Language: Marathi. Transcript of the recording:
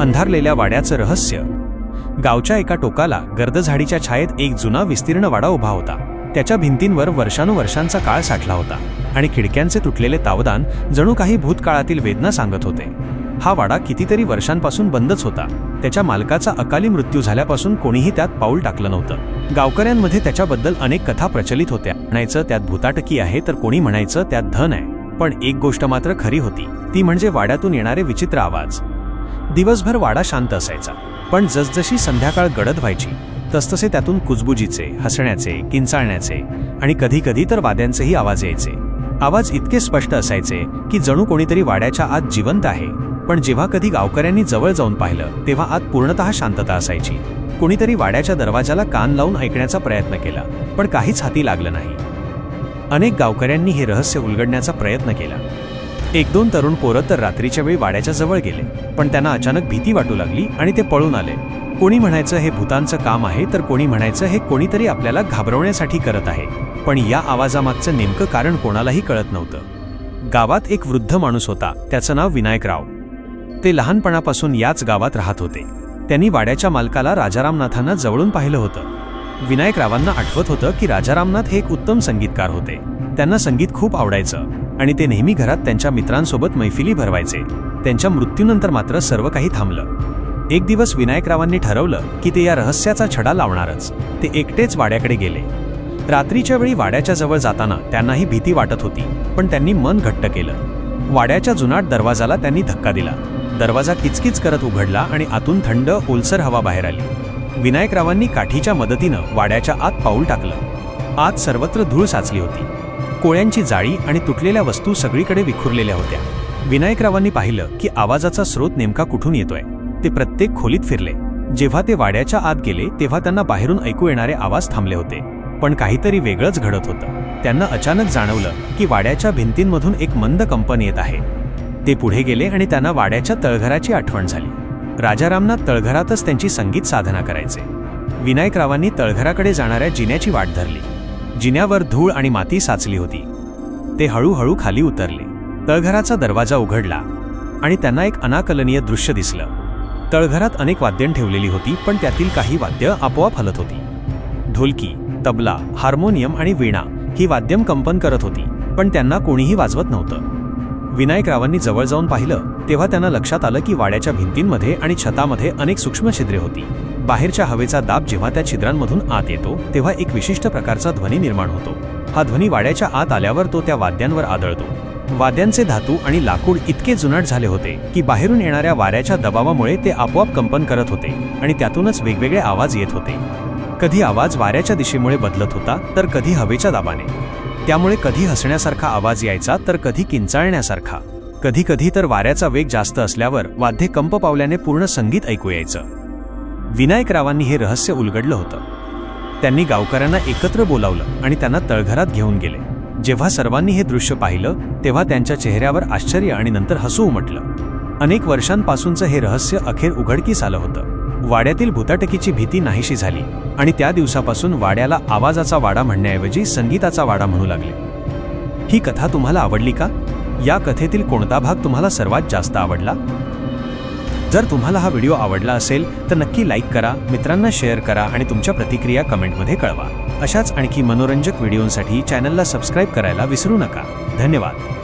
अंधारलेल्या वाड्याचं रहस्य. गावच्या एका टोकाला गर्द झाडीच्या छायेत एक जुना विस्तीर्ण वाडा उभा होता. त्याच्या भिंतींवर वर्षानुवर्षांचा काळ साठला होता आणि खिडक्यांचे तुटलेले तावदान जणू काही भूतकाळातील वेदना सांगत होते. हा वाडा कितीतरी वर्षांपासून बंदच होता. त्याच्या मालकाचा अकाली मृत्यू झाल्यापासून कोणीही त्यात पाऊल टाकलं नव्हतं. गावकऱ्यांमध्ये त्याच्याबद्दल अनेक कथा प्रचलित होत्या. म्हणायचं त्यात भूताटकी आहे तर कोणी म्हणायचं त्यात धन आहे. पण एक गोष्ट मात्र खरी होती. ती म्हणजे वाड्यातून येणारे विचित्र आवाज. दिवसभर वाडा शांत असायचा. पण जसजशी संध्याकाळ गडद व्हायची तसतसे त्यातून कुजबुजीचे हसण्याचे किंचाळण्याचे आणि कधीकधी तर वाद्यांचेही आवाज यायचे. आवाज इतके स्पष्ट असायचे की जणू कोणीतरी वाड्याच्या आत जिवंत आहे. पण जेव्हा कधी गावकऱ्यांनी जवळ जाऊन पाहिलं तेव्हा आत पूर्णतः शांतता असायची. कोणीतरी वाड्याच्या दरवाजाला कान लावून ऐकण्याचा प्रयत्न केला पण काहीच हाती लागलं नाही. अनेक गावकऱ्यांनी हे रहस्य उलगडण्याचा प्रयत्न केला. एक दोन तरुण पोरं तर रात्रीच्या वेळी वाड्याच्या जवळ गेले पण त्यांना अचानक भीती वाटू लागली आणि ते पळून आले. कोणी म्हणायचं हे भूतांचं काम आहे तर कोणी म्हणायचं हे कोणीतरी आपल्याला घाबरवण्यासाठी करत आहे. पण या आवाजामागचं नेमकं कारण कोणालाही कळत नव्हतं. गावात एक वृद्ध माणूस होता त्याचं नाव विनायकराव. ते लहानपणापासून याच गावात राहत होते. त्यांनी वाड्याच्या मालकाला राजारामनाथांना जवळून पाहिलं होतं. विनायकरावांना आठवत होतं की राजारामनाथ हे एक उत्तम संगीतकार होते. त्यांना संगीत खूप आवडायचं. आणि ते नेहमी घरात त्यांच्या मित्रांसोबत मैफिली भरवायचे. त्यांच्या मृत्यूनंतर मात्र सर्व काही थांबलं. एक दिवस विनायकरावांनी ठरवलं की ते या रहस्याचा छडा लावणारच. ते एकटेच वाड्याकडे गेले. रात्रीच्या वेळी वाड्याच्या जवळ जाताना त्यांनाही भीती वाटत होती पण त्यांनी मन घट्ट केलं. वाड्याच्या जुनाट दरवाजाला त्यांनी धक्का दिला. दरवाजा किचकिच करत उघडला आणि आतून थंड ओलसर हवा बाहेर आली. विनायकरावांनी काठीच्या मदतीनं वाड्याच्या आत पाऊल टाकलं. आत सर्वत्र धूळ साचली होती. कोळ्यांची जाळी आणि तुटलेल्या वस्तू सगळीकडे विखुरलेल्या होत्या. विनायकरावांनी पाहिलं की आवाजाचा स्रोत नेमका कुठून येतोय. ते प्रत्येक खोलीत फिरले. जेव्हा ते वाड्याच्या आत गेले तेव्हा त्यांना बाहेरून ऐकू येणारे आवाज थांबले होते. पण काहीतरी वेगळंच घडत होतं. त्यांना अचानक जाणवलं की वाड्याच्या भिंतींमधून एक मंद कंपन येत आहे. ते पुढे गेले आणि त्यांना वाड्याच्या तळघराची आठवण झाली. राजारामना तळघरातच त्यांची संगीत साधना करायचे. विनायकरावांनी तळघराकडे जाणाऱ्या जिन्याची वाट धरली. जिन्यावर धूळ आणि माती साचली होती. ते हळूहळू खाली उतरले. तळघराचा दरवाजा उघडला आणि त्यांना एक अनाकलनीय दृश्य दिसलं. तळघरात अनेक वाद्यं ठेवलेली होती पण त्यातील काही वाद्य आपोआप हलत होती. ढोलकी तबला हार्मोनियम आणि वीणा ही वाद्यम कंपन करत होती पण त्यांना कोणीही वाजवत नव्हतं. विनायकरावांनी जवळ जाऊन पाहिलं तेव्हा त्यांना लक्षात आलं की वाड्याच्या भिंतींमध्ये आणि छतामध्ये अनेक सूक्ष्म छिद्रे होती. बाहेरच्या हवेचा दाब जेव्हा त्या छिद्रांमधून आत येतो तेव्हा एक विशिष्ट प्रकारचा ध्वनी निर्माण होतो. हा ध्वनी वाड्याच्या आत आल्यावर तो त्या वाद्यांवर आदळतो. वाद्यांचे धातू आणि लाकूड इतके जुनाट झाले होते की बाहेरून येणाऱ्या वाऱ्याच्या दबावामुळे ते आपोआप कंपन करत होते आणि त्यातूनच वेगवेगळे आवाज येत होते. कधी आवाज वाऱ्याच्या दिशेमुळे बदलत होता तर कधी हवेच्या दाबाने. त्यामुळे कधी हसण्यासारखा आवाज यायचा तर कधी किंचाळण्यासारखा. कधी कधी तर वाऱ्याचा वेग जास्त असल्यावर वाद्य कंप पावल्याने पूर्ण संगीत ऐकू यायचं. विनायकरावांनी हे रहस्य उलगडलं होतं. त्यांनी गावकऱ्यांना एकत्र बोलावलं आणि त्यांना तळघरात घेऊन गेले. जेव्हा सर्वांनी हे दृश्य पाहिलं तेव्हा त्यांच्या चेहऱ्यावर आश्चर्य आणि नंतर हसू उमटलं. अनेक वर्षांपासूनचं हे रहस्य अखेर उघडकीस आलं होतं. वाड्यातील भूताटकीची भीती नाहीशी झाली आणि त्या दिवसापासून वाड्याला आवाजाचा वाडा म्हणण्याऐवजी संगीताचा वाडा म्हणू लागले. ही कथा तुम्हाला आवडली का? या कथेतील कोणता भाग तुम्हाला सर्वात जास्त आवडला? जर तुम्हाला हा व्हिडिओ आवडला असेल तर नक्की लाईक करा मित्रांना शेअर करा आणि तुमच्या प्रतिक्रिया कमेंटमध्ये कळवा. अशाच आणखी मनोरंजक व्हिडिओंसाठी चॅनलला सबस्क्राईब करायला विसरू नका. धन्यवाद.